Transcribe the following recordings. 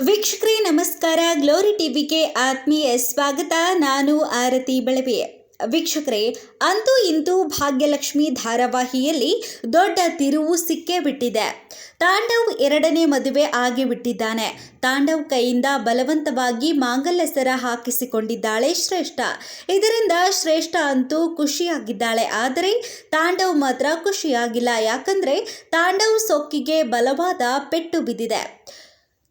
ವೀಕ್ಷಕರೇ, ನಮಸ್ಕಾರ. ಗ್ಲೋರಿ ಟಿವಿಗೆ ಆತ್ಮೀಯ ಸ್ವಾಗತ. ನಾನು ಆರತಿ ಬೆಳವೆ. ವೀಕ್ಷಕರೇ, ಅಂತೂ ಇಂತೂ ಭಾಗ್ಯಲಕ್ಷ್ಮಿ ಧಾರಾವಾಹಿಯಲ್ಲಿ ದೊಡ್ಡ ತಿರುವು ಸಿಕ್ಕೇ ಬಿಟ್ಟಿದೆ. ತಾಂಡವ್ ಎರಡನೇ ಮದುವೆ ಆಗಿಬಿಟ್ಟಿದ್ದಾನೆ ತಾಂಡವ್ ಕೈಯಿಂದ ಬಲವಂತವಾಗಿ ಮಾಂಗಲ್ಯ ಸರ ಹಾಕಿಸಿಕೊಂಡಿದ್ದಾಳೆ ಶ್ರೇಷ್ಠ. ಇದರಿಂದ ಶ್ರೇಷ್ಠ ಅಂತೂ ಖುಷಿಯಾಗಿದ್ದಾಳೆ. ಆದರೆ ತಾಂಡವ್ ಮಾತ್ರ ಖುಷಿಯಾಗಿಲ್ಲ. ಯಾಕಂದ್ರೆ ತಾಂಡವ್ ಸೊಕ್ಕಿಗೆ ಬಲವಾದ ಪೆಟ್ಟು ಬಿದ್ದಿದೆ.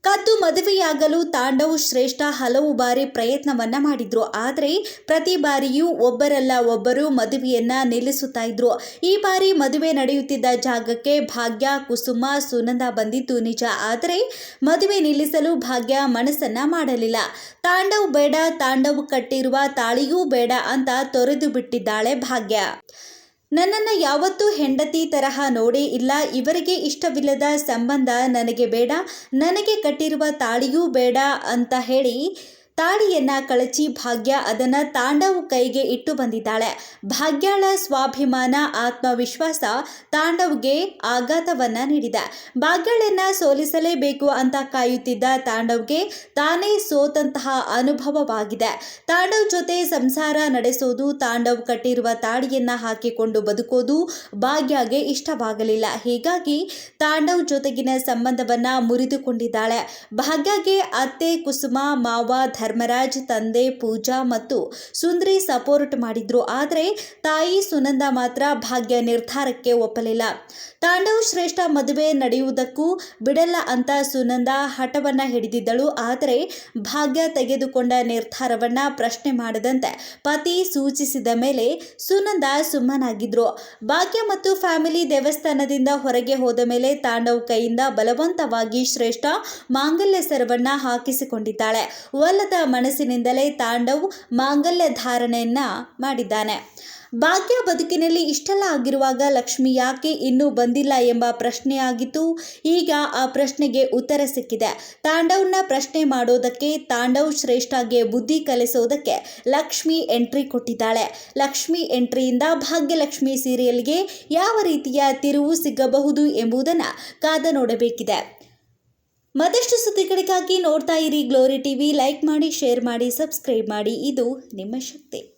ಕದ್ದು ಮದುವೆಯಾಗಲು ತಾಂಡವ್ ಶ್ರೇಷ್ಠ ಹಲವು ಬಾರಿ ಪ್ರಯತ್ನವನ್ನ ಮಾಡಿದ್ರು. ಆದರೆ ಪ್ರತಿ ಬಾರಿಯೂ ಒಬ್ಬರಲ್ಲ ಒಬ್ಬರು ಮದುವೆಯನ್ನ ನಿಲ್ಲಿಸುತ್ತಾ ಇದ್ರು. ಈ ಬಾರಿ ಮದುವೆ ನಡೆಯುತ್ತಿದ್ದ ಜಾಗಕ್ಕೆ ಭಾಗ್ಯ, ಕುಸುಮ, ಸುನಂದ ಬಂದಿದ್ದು ನಿಜ. ಆದರೆ ಮದುವೆ ನಿಲ್ಲಿಸಲು ಭಾಗ್ಯ ಮನಸ್ಸನ್ನ ಮಾಡಲಿಲ್ಲ. ತಾಂಡವ್ ಬೇಡ, ತಾಂಡವ್ ಕಟ್ಟಿರುವ ತಾಳಿಯೂ ಬೇಡ ಅಂತ ತೊರೆದು ಬಿಟ್ಟಿದ್ದಾಳೆ ಭಾಗ್ಯ. ನನ್ನನ್ನು ಯಾವತ್ತೂ ಹೆಂಡತಿ ತರಹ ನೋಡೇ ಇಲ್ಲ. ಇವರಿಗೆ ಇಷ್ಟವಿಲ್ಲದ ಸಂಬಂಧ ನನಗೆ ಬೇಡ. ನನಗೆ ಕಟ್ಟಿರುವ ತಾಳಿಯೂ ಬೇಡ ಅಂತ ಹೇಳಿ ತಾಳಿಯನ್ನ ಕಳಚಿ ಭಾಗ್ಯ ಅದನ್ನ ತಾಂಡವ್ ಕೈಗೆ ಇಟ್ಟು ಬಂದಿದ್ದಾಳೆ. ಭಾಗ್ಯಾಳ ಸ್ವಾಭಿಮಾನ, ಆತ್ಮವಿಶ್ವಾಸ ತಾಂಡವ್ಗೆ ಆಘಾತವನ್ನ ನೀಡಿದೆ. ಭಾಗ್ಯಾಳನ್ನ ಸೋಲಿಸಲೇಬೇಕು ಅಂತ ಕಾಯುತ್ತಿದ್ದ ತಾಂಡವ್ಗೆ ತಾನೇ ಸೋತಂತಹ ಅನುಭವವಾಗಿದೆ. ತಾಂಡವ್ ಜೊತೆ ಸಂಸಾರ ನಡೆಸೋದು, ತಾಂಡವ್ ಕಟ್ಟಿರುವ ತಾಡಿಯನ್ನ ಹಾಕಿಕೊಂಡು ಬದುಕೋದು ಭಾಗ್ಯಗೆ ಇಷ್ಟವಾಗಲಿಲ್ಲ. ಹೀಗಾಗಿ ತಾಂಡವ್ ಜೊತೆಗಿನ ಸಂಬಂಧವನ್ನ ಮುರಿದುಕೊಂಡಿದ್ದಾಳೆ. ಭಾಗ್ಯಗೆ ಅತ್ತೆ, ಕುಸುಮ, ಮಾವ ಧರ್ಮರಾಜ್ ತಂದೆ ಪೂಜಾ ಮತ್ತು ಸುಂದ್ರಿ ಸಪೋರ್ಟ್ ಮಾಡಿದ್ರು. ಆದರೆ ತಾಯಿ ಸುನಂದ ಮಾತ್ರ ಭಾಗ್ಯ ನಿರ್ಧಾರಕ್ಕೆ ಒಪ್ಪಲಿಲ್ಲ. ತಾಂಡವ್ ಶ್ರೇಷ್ಠ ಮದುವೆ ನಡೆಯುವುದಕ್ಕೂ ಬಿಡಲ್ಲ ಅಂತ ಸುನಂದ ಹಠವನ್ನ ಹಿಡಿದಿದ್ದಳು. ಆದರೆ ಭಾಗ್ಯ ತೆಗೆದುಕೊಂಡ ನಿರ್ಧಾರವನ್ನ ಪ್ರಶ್ನೆ ಮಾಡದಂತೆ ಪತಿ ಸೂಚಿಸಿದ ಮೇಲೆ ಸುನಂದ ಸುಮ್ಮನಾಗಿದ್ರು. ಭಾಗ್ಯ ಮತ್ತು ಫ್ಯಾಮಿಲಿ ದೇವಸ್ಥಾನದಿಂದ ಹೊರಗೆ ಹೋದ ಮೇಲೆ ತಾಂಡವ್ ಕೈಯಿಂದ ಬಲವಂತವಾಗಿ ಶ್ರೇಷ್ಠ ಮಾಂಗಲ್ಯ ಸರವನ್ನ ಹಾಕಿಸಿಕೊಂಡಿದ್ದಾಳೆ. ಒಲ್ಲದ ಮನಸ್ಸಿನಿಂದಲೇ ತಾಂಡವ್ ಮಾಂಗಲ್ಯ ಧಾರಣೆಯನ್ನ ಮಾಡಿದ್ದಾನೆ. ಭಾಗ್ಯ ಬದುಕಿನಲ್ಲಿ ಇಷ್ಟೆಲ್ಲ ಆಗಿರುವಾಗ ಲಕ್ಷ್ಮಿ ಯಾಕೆ ಇನ್ನೂ ಬಂದಿಲ್ಲ ಎಂಬ ಪ್ರಶ್ನೆಯಾಗಿತ್ತು ಈಗ ಆ ಪ್ರಶ್ನೆಗೆ ಉತ್ತರ ಸಿಕ್ಕಿದೆ. ತಾಂಡವ್ನ ಪ್ರಶ್ನೆ ಮಾಡೋದಕ್ಕೆ ತಾಂಡವ್ ಶ್ರೇಷ್ಠಗೆ ಬುದ್ಧಿ ಕಲಿಸೋದಕ್ಕೆ ಲಕ್ಷ್ಮಿ ಎಂಟ್ರಿ ಕೊಟ್ಟಿದ್ದಾಳೆ. ಲಕ್ಷ್ಮಿ ಎಂಟ್ರಿಯಿಂದ ಭಾಗ್ಯಲಕ್ಷ್ಮಿ ಸೀರಿಯಲ್ಗೆ ಯಾವ ರೀತಿಯ ತಿರುವು ಸಿಗಬಹುದು ಎಂಬುದನ್ನು ಕಾದ ನೋಡಬೇಕಿದೆ. ಮತ್ತಷ್ಟು ಸುದ್ದಿಗಳಿಗಾಗಿ ನೋಡ್ತಾ ಇರಿ ಗ್ಲೋರಿ ಟಿವಿ ಲೈಕ್ ಮಾಡಿ ಶೇರ್ ಮಾಡಿ ಸಬ್ಸ್ಕ್ರೈಬ್ ಮಾಡಿ. ಇದು ನಿಮ್ಮ ಶಕ್ತಿ.